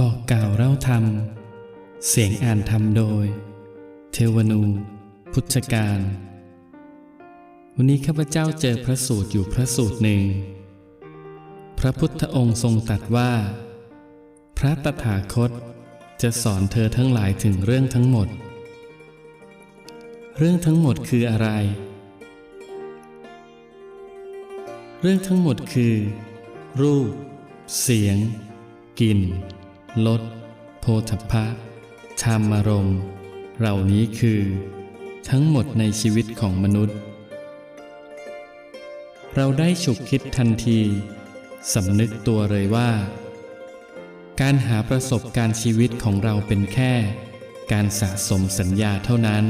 บอกกล่าวเล่าธรรม เสียงอ่านธรรมโดย เทวนู พุทธการ วันนี้ข้าพเจ้าเจอพระสูตรอยู่พระสูตรหนึ่ง พระพุทธองค์ทรงตรัสว่า พระตถาคตจะสอนเธอทั้งหลายถึงเรื่องทั้งหมด เรื่องทั้งหมดคืออะไร เรื่องทั้งหมดคือ รูป เสียง กลิ่น รสโพธพะธรรมารมณ์เหล่านี้คือ ทั้งหมดในชีวิตของมนุษย์ เราได้ฉุกคิดทันทีสำนึกตัวเลยว่า การหาประสบการณ์ชีวิตของเราเป็นแค่ การสะสมสัญญาเท่านั้น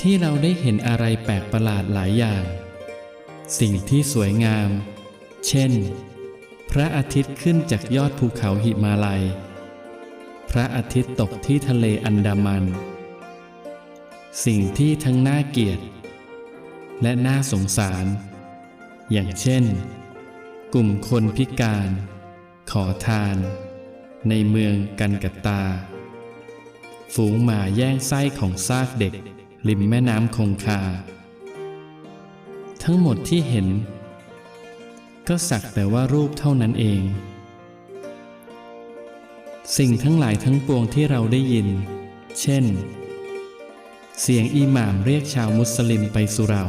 ที่เราได้เห็นอะไรแปลกประหลาดหลายอย่าง สิ่งที่สวยงาม เช่น ระอาทิตย์ขึ้นจากยอดภูเขาหิมาลัย พระอาทิตย์ตกที่ทะเลอันดามัน สิ่งที่ทั้งน่าเกลียด และน่าสงสาร อย่างเช่น กลุ่มคนพิการ ขอทาน ในเมืองกันกัตา ฝูงหมาแย่งไส้ของซากเด็กริมแม่น้ำคงคา ทั้งหมดที่เห็น ก็สักแต่ว่ารูปเท่านั้นเอง สิ่งทั้งหลายทั้งปวงที่เราได้ยิน เช่น เสียงอิหม่ามเรียกชาวมุสลิมไปสุเรา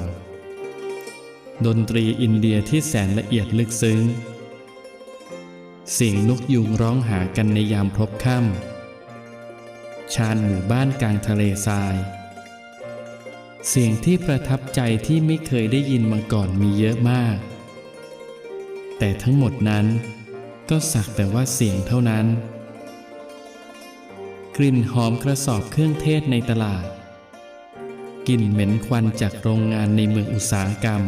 ดนตรีอินเดียที่แสนละเอียดลึกซึ้ง เสียงนกยูงร้องหากันในยามพบค่ำ ชานหมู่บ้านกลางทะเลทราย เสียงที่ประทับใจที่ไม่เคยได้ยินมาก่อนมีเยอะมาก แต่ทั้งหมดนั้น ก็สักแต่ว่าเสียงเท่านั้น กลิ่นหอมกระสอบเครื่องเทศในตลาด กลิ่นเหม็นควันจากโรงงานในเมืองอุตสาหกรรม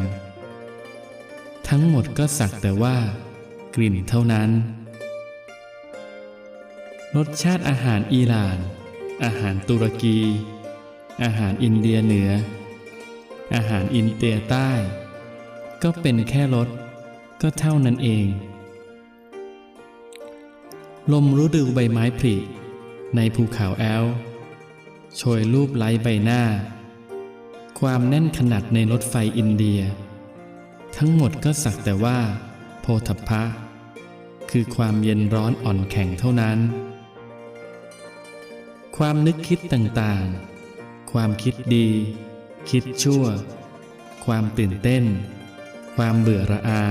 ทั้งหมดก็สักแต่ว่า กลิ่นเท่านั้น รสชาติอาหารอิหร่าน อาหารตุรกี อาหารอินเดียเหนือ อาหารอินเดียใต้ ก็เป็นแค่รส ก็เท่านั้นเอง ลมฤดูใบไม้ผลิในภูเขาแอลป์โชยรูปไล้ใบหน้า ความแน่นขนาดในรถไฟอินเดีย ทั้งหมดก็สักแต่ว่า โพธพะ คือความเย็นร้อนอ่อนแข็งเท่านั้น ความนึกคิดต่างๆ ความคิดดี คิดชั่ว ความตื่นเต้น ความเบื่อระอา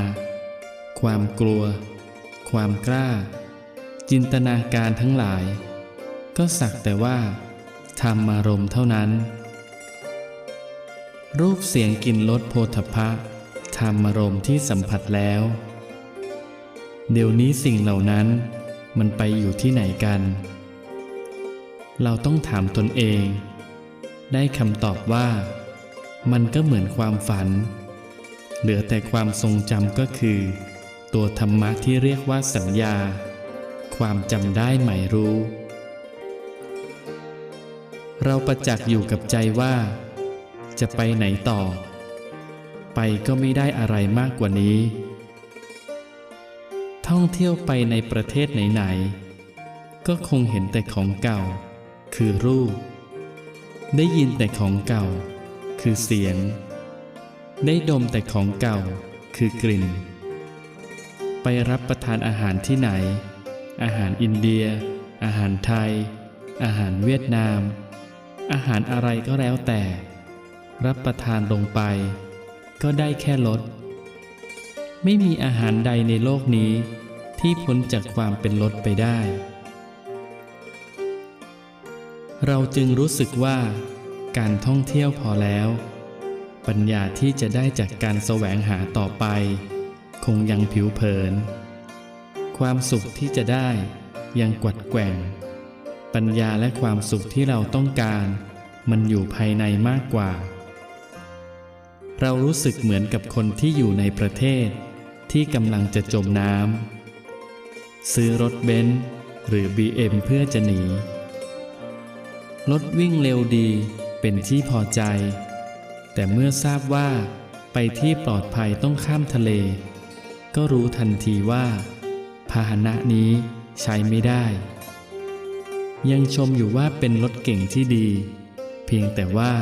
ความกลัว ความกล้า จินตนาการทั้งหลาย ก็สักแต่ว่าธรรมารมณ์เท่านั้น รูปเสียงกลิ่นรสโพธพะธรรมารมณ์ที่สัมผัสแล้ว เดี๋ยวนี้สิ่งเหล่านั้นมันไปอยู่ที่ไหนกัน เราต้องถามตนเอง ได้คำตอบว่า มันก็เหมือนความฝัน เหลือแต่ความทรงจำก็คือ ตัวธรรมะที่เรียกว่าสัญญา ความจำได้หมายรู้ เราประจักษ์อยู่กับใจว่า จะไปไหนต่อ ไปก็ไม่ได้อะไรมากกว่านี้ ท่องเที่ยวไปในประเทศไหนๆ ก็คงเห็นแต่ของเก่า คือรูป ได้ยินแต่ของเก่า คือเสียง ได้ดมแต่ของเก่า คือกลิ่น รับประทานอาหารที่ไหน อาหารอินเดีย อาหารไทย อาหารเวียดนาม อาหารอะไรก็แล้วแต่ รับประทานลงไป ก็ได้แค่รสไม่มีอาหารใดในโลกนี้ ที่พ้นจากความเป็นรสไปได้ เราจึงรู้สึกว่า การท่องเที่ยวพอแล้ว ปัญญาที่จะได้จากการแสวงหาต่อไป งยังผิวเผิน ความสุขที่จะได้ยังกวัดแกว่ง ปัญญาและความสุขที่เราต้องการ มันอยู่ภายในมากกว่า เรารู้สึกเหมือนกับคนที่อยู่ในประเทศ ที่กำลังจะจมน้ำซื้อรถเบนซ์หรือ BM เพื่อจะหนี รถวิ่งเร็วดีเป็นที่พอใจ แต่เมื่อทราบว่าไปที่ปลอดภัยต้องข้ามทะเล ก็รู้ทันทีว่า พาหนะนี้ใช้ไม่ได้ ยังชมอยู่ว่าเป็นรถเก่งที่ดี เพียงแต่ว่า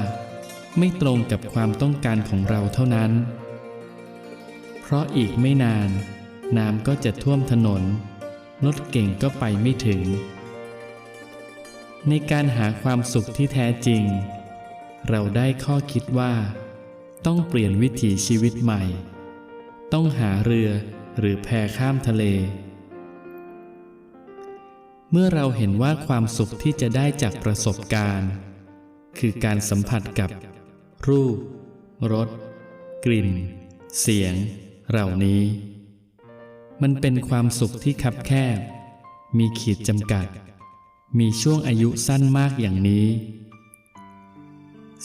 ไม่ตรงกับความต้องการของเราเท่านั้น เพราะอีกไม่นาน น้ำก็จะท่วมถนน รถเก่งก็ไปไม่ถึง ในการหาความสุขที่แท้จริง เราได้ข้อคิดว่า ต้องเปลี่ยนวิถีชีวิตใหม่ ต้องหาเรือหรือแพข้ามทะเล เมื่อเราเห็นว่าความสุขที่จะได้จากประสบการณ์ คือการสัมผัสกับ รูปรสกลิ่น เสียง เหล่านี้ มันเป็นความสุขที่คับแคบ มีขีดจำกัด มีช่วงอายุสั้นมากอย่างนี้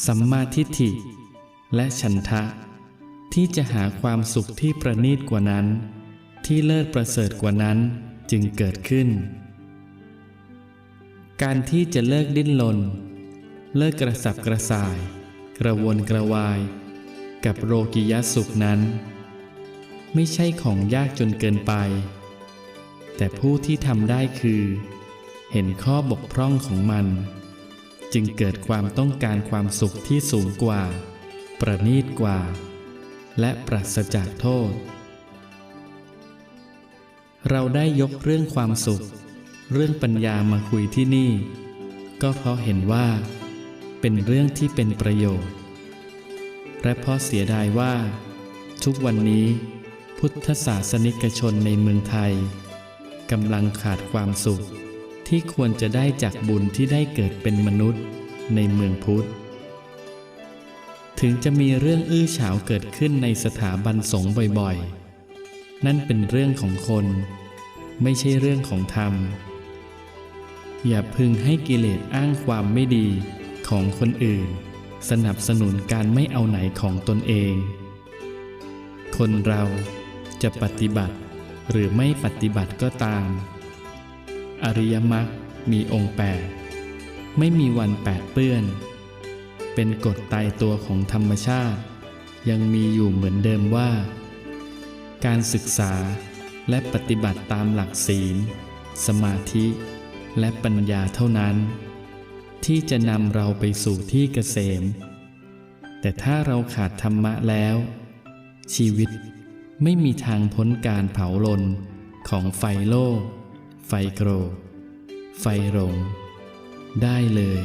สัมมาทิฏฐิและฉันทะ ที่จะหาความสุขที่ประณีตกว่านั้น ที่เลิศประเสริฐกว่านั้นจึงเกิดขึ้น การที่จะเลิกดิ้นรนเลิกกระสับกระส่าย กระวนกระวาย กับโรกิยสุขนั้น ไม่ใช่ของยากจนเกินไป แต่ผู้ที่ทำได้คือ เห็นข้อบกพร่องของมัน จึงเกิดความต้องการความสุขที่สูงกว่า ประณีตกว่า และปราศจากโทษ เราได้ยกเรื่องความสุข เรื่องปัญญามาคุยที่นี่ ก็เพราะเห็นว่า เป็นเรื่องที่เป็นประโยชน์ และเพราะเสียดายว่า ทุกวันนี้ พุทธศาสนิกชนในเมืองไทยกำลังขาดความสุขที่ควรจะได้จากบุญที่ได้เกิดเป็นมนุษย์ในเมืองพุทธ ถึงจะมีเรื่องอื้อฉาวเกิดขึ้นในสถาบันสงฆ์บ่อยๆ นั่นเป็นเรื่องของคน ไม่ใช่เรื่องของธรรม อย่าพึงให้กิเลสอ้างความไม่ดีของคนอื่น สนับสนุนการไม่เอาไหนของตนเอง คนเราจะปฏิบัติหรือไม่ปฏิบัติก็ตาม อริยมรรคมีองค์แปดไม่มีวันแปดเปื้อน เป็นกฎตายตัวของธรรมชาติ ยังมีอยู่เหมือนเดิมว่า การศึกษาและปฏิบัติตามหลักศีล สมาธิและปัญญาเท่านั้น ที่จะนำเราไปสู่ที่เกษม แต่ถ้าเราขาดธรรมะแล้ว ชีวิตไม่มีทางพ้นการเผาลนของไฟโลก ไฟโกร ไฟหลงได้เลย